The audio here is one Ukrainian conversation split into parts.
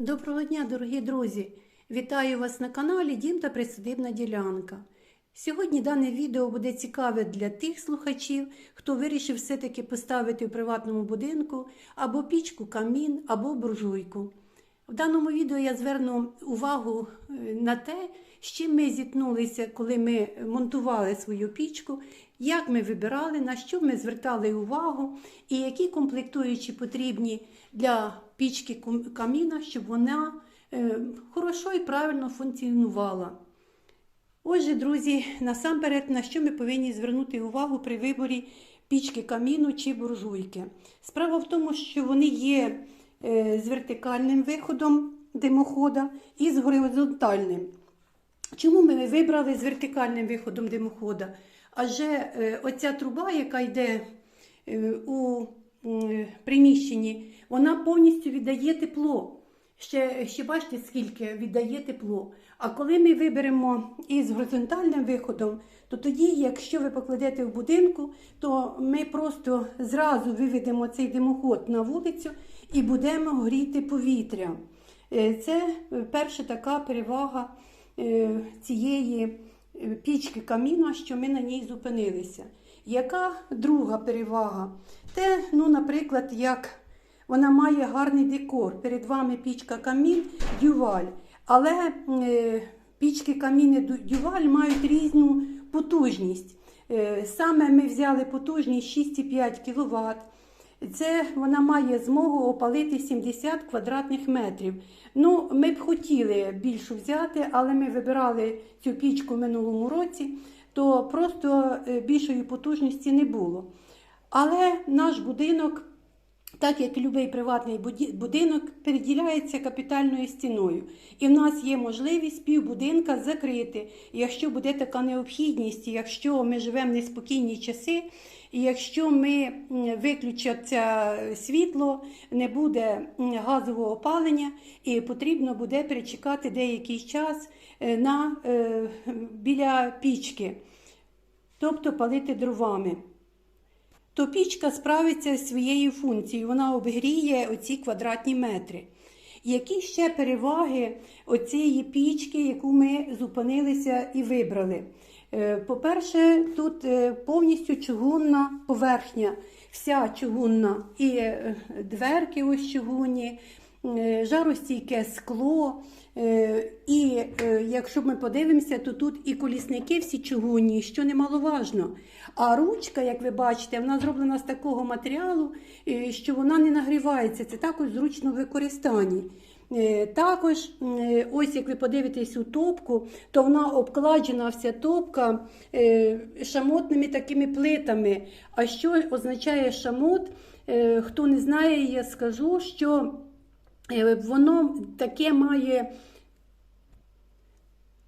Доброго дня, дорогі друзі! Вітаю вас на каналі Дім та Присадибна ділянка. Сьогодні дане відео буде цікаве для тих слухачів, хто вирішив все-таки поставити в приватному будинку або пічку, камін, або буржуйку. В даному відео я зверну увагу е, на те, з чим ми зіткнулися, коли ми монтували свою пічку, як ми вибирали, на що ми звертали увагу, і які комплектуючі потрібні для пічки каміна, щоб вона е, хорошо і правильно функціонувала. Отже, друзі, насамперед, на що ми повинні звернути увагу при виборі пічки каміну чи буржуйки. Справа в тому, що вони є е, з вертикальним виходом димохода і з горизонтальним. Чому ми вибрали з вертикальним виходом димохода? Адже е, оця труба, яка йде е, у м, приміщенні, вона повністю віддає тепло. Ще, ще бачите, скільки віддає тепло. А коли ми виберемо із горизонтальним виходом, то тоді, якщо ви покладете в будинку, то ми просто зразу виведемо цей димоход на вулицю і будемо гріти повітря. Е, Це е, перша така перевага е, цієї е, пічки каміна, що ми на ній зупинилися. Яка друга перевага? Те, ну, наприклад, як вона має гарний декор. Перед вами пічка камін дюваль. Але е, пічки каміни дюваль мають різну потужність. Е, саме ми взяли потужність 6,5 кВт. Це вона має змогу опалити 70 квадратних метрів. Ну, ми б хотіли більшу взяти, але ми вибирали цю пічку минулому році, то просто е, більшої потужності не було. Але наш будинок, так як будь-який приватний будинок, переділяється капітальною стіною. І в нас є можливість півбудинка закрити, якщо буде така необхідність, якщо ми живемо в неспокійні часи, і якщо ми виключаться світло, не буде газового опалення, і потрібно буде перечекати деякий час е, на, е, біля пічки, тобто палити дровами то пічка справиться зі своєю функцією, вона обгріє оці квадратні метри. Які ще переваги оцієї пічки, яку ми зупинилися і вибрали? Е, По-перше, тут е, повністю чугунна поверхня, вся чугунна, і е, дверки ось чугунні, жаростійке скло. Е, І е, якщо ми подивимося, то тут і колісники всі чугунні, що немаловажно. А ручка, як ви бачите, вона зроблена з такого матеріалу, е, що вона не нагрівається. Це також зручно в використанні. Також, ось як ви подивитесь у топку, то вона обкладена вся топка шамотними такими плитами. А що означає шамот? Хто не знає, я скажу, що воно таке має.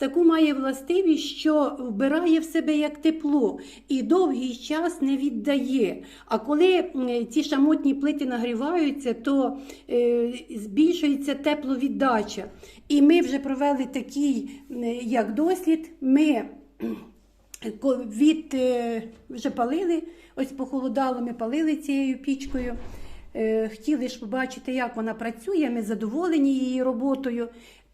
Таку має властивість, що вбирає в себе як тепло і довгий час не віддає. А коли ці шамотні плити нагріваються, то е, збільшується тепловіддача. І ми вже провели такий як дослід. Ми від е, вже палили, ось похолодало, ми палили цією пічкою. Е, Хотіли ж побачити, як вона працює, ми задоволені її роботою.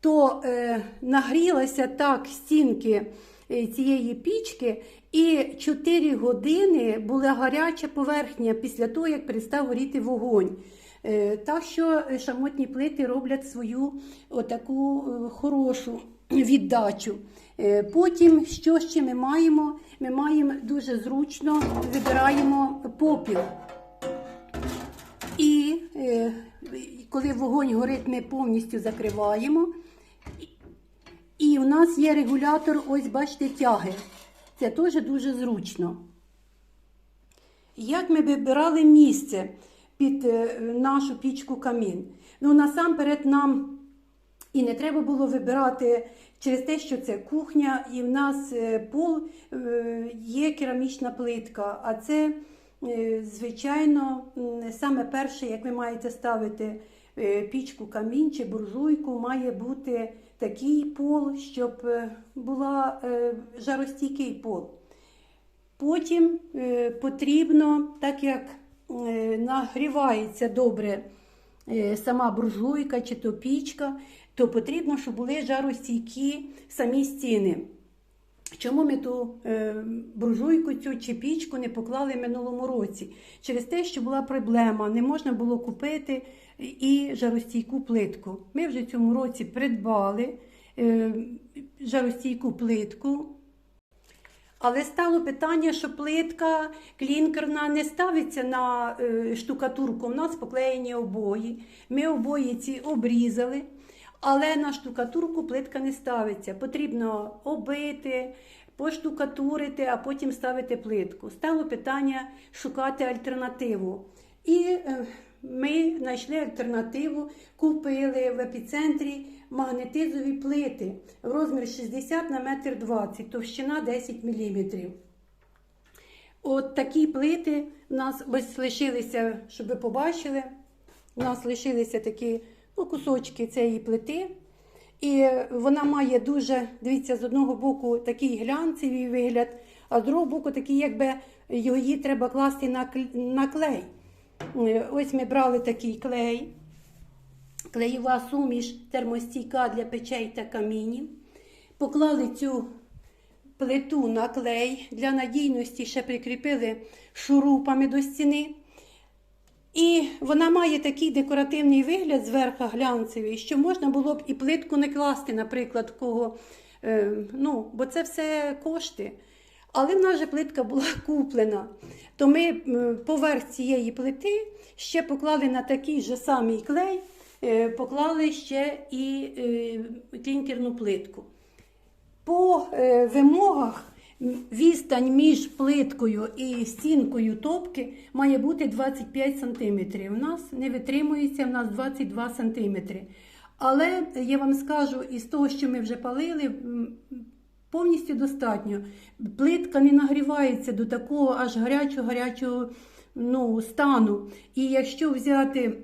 То е, нагрілася так стінки е, цієї пічки, і 4 години була гаряча поверхня після того, як перестав горіти вогонь. Е, Так що шамотні плити роблять свою отаку хорошу віддачу. Потім, що ще ми маємо? Ми маємо дуже зручно вибираємо попіл. І коли вогонь горить, ми повністю закриваємо. Нас є регулятор, ось бачите, тяги. Це теж дуже зручно. Як ми вибирали місце під е, нашу пічку камін? Ну, насамперед, нам і не треба було вибирати через те, що це кухня, і в нас е, пол е, є керамічна плитка. А це, звичайно, саме перше, як ви маєте ставити пічку камін чи буржуйку, має бути такий пол, щоб е, була е, жаростійкий пол. Потім е, потрібно, так як е, нагрівається добре е, сама буржуйка чи то пічка, то потрібно, щоб були жаростійкі самі стіни. Чому ми ту е, буржуйку цю чи пічку не поклали в минулому році? Через те, що була проблема, не можна було купити і жаростійку плитку. Ми вже цьому році придбали е, жаростійку плитку. Але стало питання, що плитка клінкерна не ставиться на е, штукатурку. У нас поклеєні обої. Ми обої ці обрізали, але на штукатурку плитка не ставиться. Потрібно обити, поштукатурити, а потім ставити плитку. Стало питання шукати альтернативу. І е, ми знайшли альтернативу, купили в епіцентрі магнетизові плити розмір 60 на метр 20, товщина 10 мм. От такі плити у нас ось лишилися, щоб ви побачили. У нас лишилися такі ну, кусочки цієї плити. І вона має дуже, дивіться, з одного боку такий глянцевий вигляд, а з другого боку такий, якби її треба класти на, клей. Е, Ось ми брали такий клей, клеєва суміш термостійка для печей та камінів. Поклали цю плиту на клей, для надійності ще прикріпили шурупами до стіни. І вона має такий декоративний вигляд зверху глянцевий, що можна було б і плитку не класти, наприклад, кого, е, ну, бо це все кошти. Але в нас же плитка була куплена. То ми поверх цієї плити ще поклали на такий же самий клей, е, поклали ще і е, клінкерну плитку. По вимогах відстань між плиткою і стінкою топки має бути 25 см. У нас не витримується, у нас 22 см. Але я вам скажу, із того, що ми вже палили, повністю достатньо. Плитка не нагрівається до такого аж гарячого-гарячого ну, стану. І якщо взяти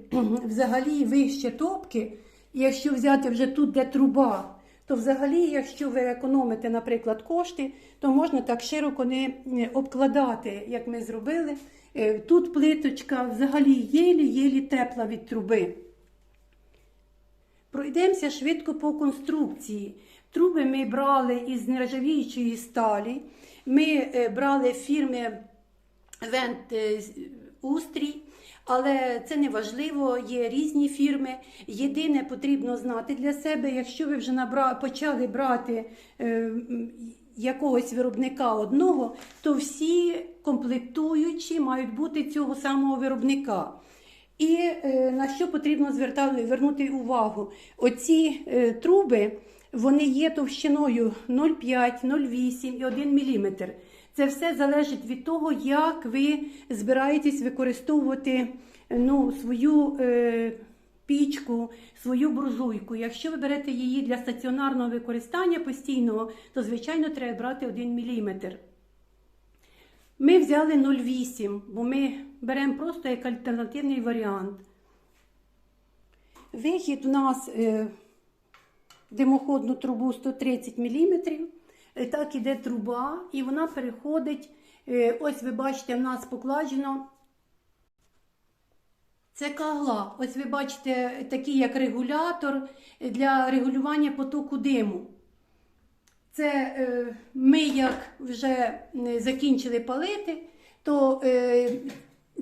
взагалі вище топки, якщо взяти вже тут, де труба, то взагалі, якщо ви економите, наприклад, кошти, то можна так широко не обкладати, як ми зробили. Е, Тут плиточка взагалі єлі-єлі тепла від труби. Пройдемося швидко по конструкції. Труби ми брали із нержавіючої сталі. Ми е, брали фірми Вент е, Устрій, але це не важливо, є різні фірми. Єдине потрібно знати для себе, якщо ви вже набра... почали брати е, якогось виробника одного, то всі комплектуючі мають бути цього самого виробника. І е, на що потрібно звертати, звернути увагу? Оці е, труби вони є товщиною 0,5, 0,8 і 1 мм. Це все залежить від того, як ви збираєтесь використовувати ну, свою е, пічку, свою буржуйку. Якщо ви берете її для стаціонарного використання постійного, то звичайно треба брати 1 мм. Ми взяли 0,8, бо ми беремо просто як альтернативний варіант. Вихід у нас е, димоходну трубу 130 мм. Так іде труба, і вона переходить. е, Ось ви бачите, в нас покладено. Це кагла. Ось ви бачите такий як регулятор для регулювання потоку диму. Це е, ми як вже е, закінчили палити, то е,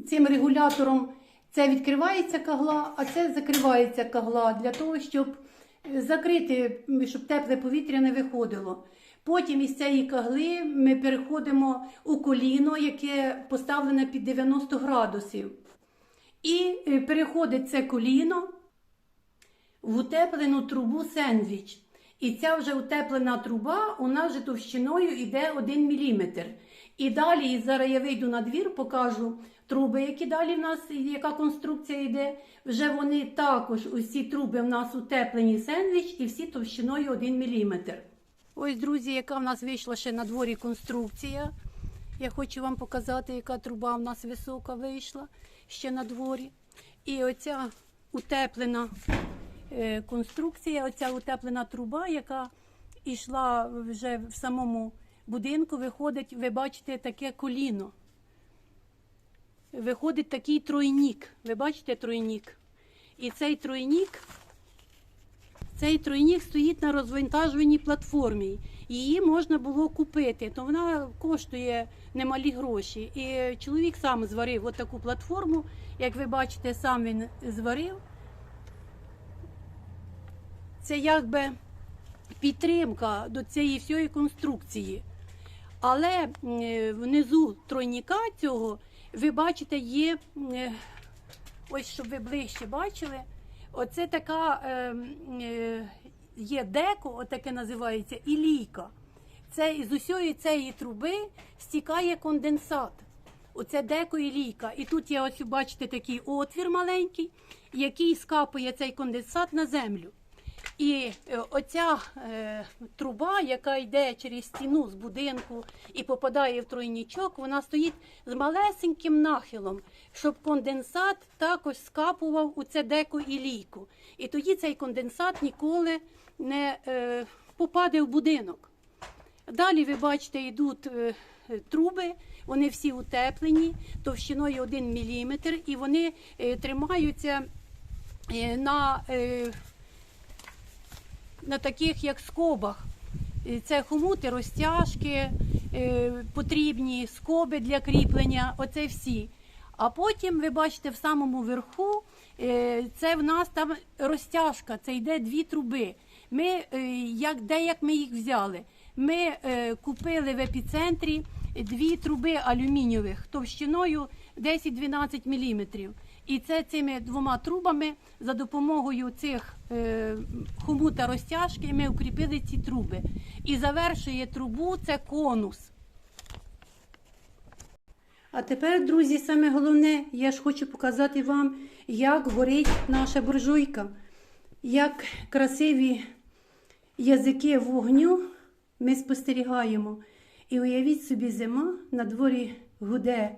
цим регулятором це відкривається кагла, а це закривається кагла для того, щоб е, закрити, щоб тепле повітря не виходило. Потім із цієї кагли ми переходимо у коліно, яке поставлене під 90 градусів. І е, переходить це коліно в утеплену трубу сендвіч. І ця вже утеплена труба у нас же товщиною йде 1 мм. І далі, зараз я вийду на двір, покажу труби, які далі в нас, яка конструкція йде. Вже вони також, усі труби в нас утеплені сендвіч і всі товщиною 1 мм. Ось, друзі, яка в нас вийшла ще на дворі конструкція. Я хочу вам показати, яка труба в нас висока вийшла ще на дворі. І оця утеплена е, конструкція, оця утеплена труба, яка йшла вже в самому будинку, виходить, ви бачите, таке коліно. Виходить такий тройнік. Ви бачите тройнік? І цей тройнік, цей тройнік стоїть на розвантажуваній платформі. Її можна було купити, то вона коштує немалі гроші. І чоловік сам зварив отаку платформу. Як ви бачите, сам він зварив. Це якби підтримка до цієї всієї конструкції. Але внизу тройніка цього ви бачите, є ось щоб ви ближче бачили. Оце така е, е, є деко, отаке називається, і лійка. Це з усієї цієї труби стікає конденсат. Оце деко і лійка. І тут є ось бачите такий отвір маленький, який скапує цей конденсат на землю. І е, оця е, труба, яка йде через стіну з будинку і попадає в тройнічок, вона стоїть з малесеньким нахилом, щоб конденсат також скапував у це деко і лійку. І тоді цей конденсат ніколи не е, попаде в будинок. Далі ви бачите, йдуть е, труби, вони всі утеплені товщиною 1 мм, і вони е, тримаються е, на, е, на таких як скобах. Е, Це хомути, розтяжки, е, потрібні скоби для кріплення, оце всі. А потім ви бачите в самому верху, е, це в нас там розтяжка, це йде дві труби. Ми, як, де як ми їх взяли? Ми купили в епіцентрі дві труби алюмінієвих товщиною 10-12 мм. І це цими двома трубами за допомогою цих е, хомута розтяжки ми укріпили ці труби. І завершує трубу це конус. А тепер, друзі, саме головне, я ж хочу показати вам, як горить наша буржуйка, як красиві язики вогню ми спостерігаємо. І уявіть собі, зима, на дворі гуде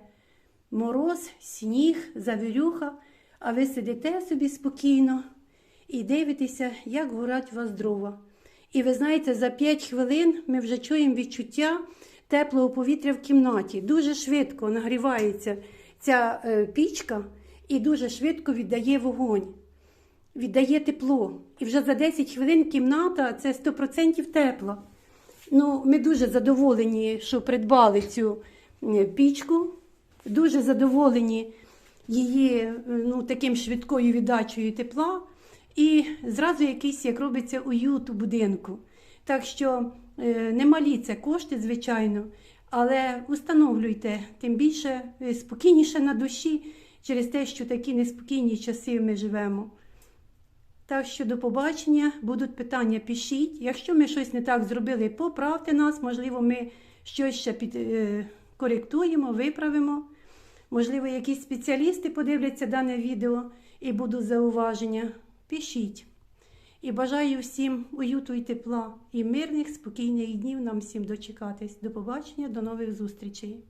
мороз, сніг, завірюха, а ви сидите собі спокійно і дивитеся, як горять вас дрова. І ви знаєте, за 5 хвилин ми вже чуємо відчуття теплого повітря в кімнаті. Дуже швидко нагрівається ця е, пічка і дуже швидко віддає вогонь, віддає тепло. І вже за 10 хвилин кімната це 100% тепла. Ну, ми дуже задоволені, що придбали цю пічку. Дуже задоволені її е, ну, таким швидкою віддачею тепла. І зразу якийсь, як робиться, уют у будинку. Так що е, немалі це кошти, звичайно, але установлюйте, тим більше е, спокійніше на душі через те, що такі неспокійні часи ми живемо. Так що до побачення, будуть питання, пишіть. Якщо ми щось не так зробили, поправте нас, можливо, ми щось ще під, коректуємо, виправимо. Можливо, якісь спеціалісти подивляться дане відео і будуть зауваження. Пишіть. І бажаю всім уюту і тепла і мирних, спокійних днів нам всім дочекатись. До побачення, до нових зустрічей.